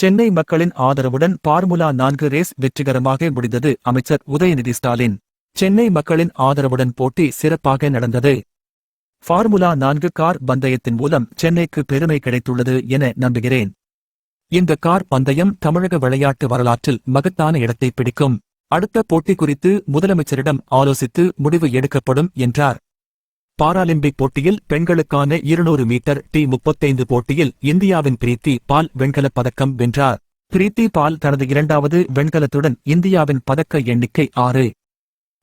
சென்னை மக்களின் ஆதரவுடன் பார்முலா நான்கு ரேஸ் வெற்றிகரமாக முடிந்தது அமைச்சர் உதயநிதி ஸ்டாலின். சென்னை மக்களின் ஆதரவுடன் போட்டி சிறப்பாக நடந்தது. ஃபார்முலா நான்கு கார் பந்தயத்தின் மூலம் சென்னைக்கு பெருமை கிடைத்துள்ளது என நம்புகிறேன். இந்த கார் பந்தயம் தமிழக விளையாட்டு வரலாற்றில் மகத்தான இடத்தை பிடிக்கும். அடுத்த போட்டி குறித்து முதலமைச்சரிடம் ஆலோசித்து முடிவு எடுக்கப்படும் என்றார். பாராலிம்பிக் போட்டியில் பெண்களுக்கான இருநூறு மீட்டர் டி முப்பத்தைந்து போட்டியில் இந்தியாவின் பிரீத்தி பால் வெண்கலப் பதக்கம் வென்றார். பிரீத்தி பால் தனது இரண்டாவது வெண்கலத்துடன் இந்தியாவின் பதக்க எண்ணிக்கை ஆறு.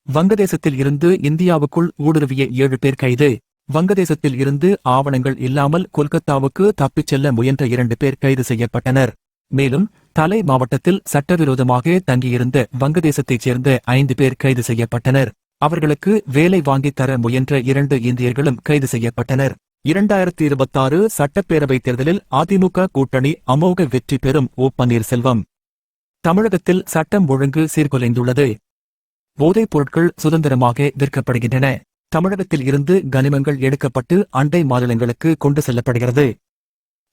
வங்கதேசத்தில் இருந்து இந்தியாவுக்குள் ஊடுருவிய ஏழு பேர் கைது. வங்கதேசத்தில் இருந்து ஆவணங்கள் இல்லாமல் கொல்கத்தாவுக்கு தப்பிச் செல்ல முயன்ற இரண்டு பேர் கைது செய்யப்பட்டனர். மேலும் தலை மாவட்டத்தில் சட்டவிரோதமாக தங்கியிருந்த வங்கதேசத்தைச் சேர்ந்த ஐந்து பேர் கைது செய்யப்பட்டனர். அவர்களுக்கு வேலை வாங்கித் தர முயன்ற இரண்டு இந்தியர்களும் கைது செய்யப்பட்டனர். இரண்டாயிரத்தி இருபத்தாறு சட்டப்பேரவைத் தேர்தலில் அதிமுக கூட்டணி அமோக வெற்றி பெறும் ஓ பன்னீர்செல்வம். தமிழகத்தில் சட்டம் ஒழுங்கு சீர்குலைந்துள்ளது. போதைப் பொருட்கள் சுதந்திரமாக விற்கப்படுகின்றன. தமிழகத்தில் இருந்து கனிமங்கள் எடுக்கப்பட்டு அண்டை மாநிலங்களுக்கு கொண்டு செல்லப்படுகிறது.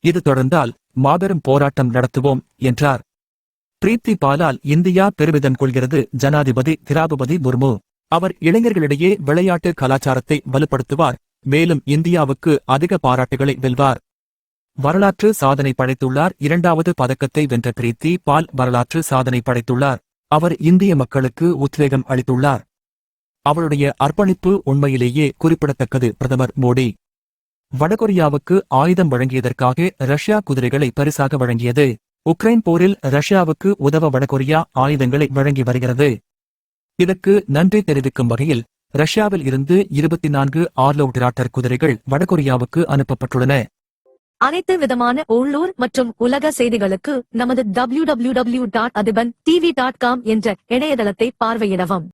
இது தொடர்ந்தால் மாபெரும் போராட்டம் நடத்துவோம் என்றார். பிரீத்தி பாலால் இந்தியா பெருமிதம் கொள்கிறது ஜனாதிபதி திராபதி முர்மு. அவர் இளைஞர்களிடையே விளையாட்டு கலாச்சாரத்தை வலுப்படுத்துவார் மேலும் இந்தியாவுக்கு அதிக பாராட்டுகளை வெல்வார். வரலாற்று சாதனை படைத்துள்ளார். இரண்டாவது பதக்கத்தை வென்ற பிரீத்தி பால் வரலாற்று சாதனை படைத்துள்ளார். அவர் இந்திய மக்களுக்கு உத்வேகம் அளித்துள்ளார். அவருடைய அர்ப்பணிப்பு உண்மையிலேயே குறிப்பிடத்தக்கது பிரதமர் மோடி. வடகொரியாவுக்கு ஆயுதம் வழங்கியதற்காக ரஷ்யா குதிரைகளை பரிசாக வழங்கியது. உக்ரைன் போரில் ரஷ்யாவுக்கு உதவ வடகொரியா ஆயுதங்களை வழங்கி வருகிறது. இதற்கு நன்றி தெரிவிக்கும் வகையில் ரஷ்யாவில் இருந்து இருபத்தி நான்கு ஆர்லவுட் ராட்டர் குதிரைகள் வடகொரியாவுக்கு அனுப்பப்பட்டுள்ளன. அனைத்து விதமான உள்ளூர் மற்றும் உலக செய்திகளுக்கு நமது W W W dot Athiban TV dot com என்ற இணையதளத்தை பார்வையிடவும்.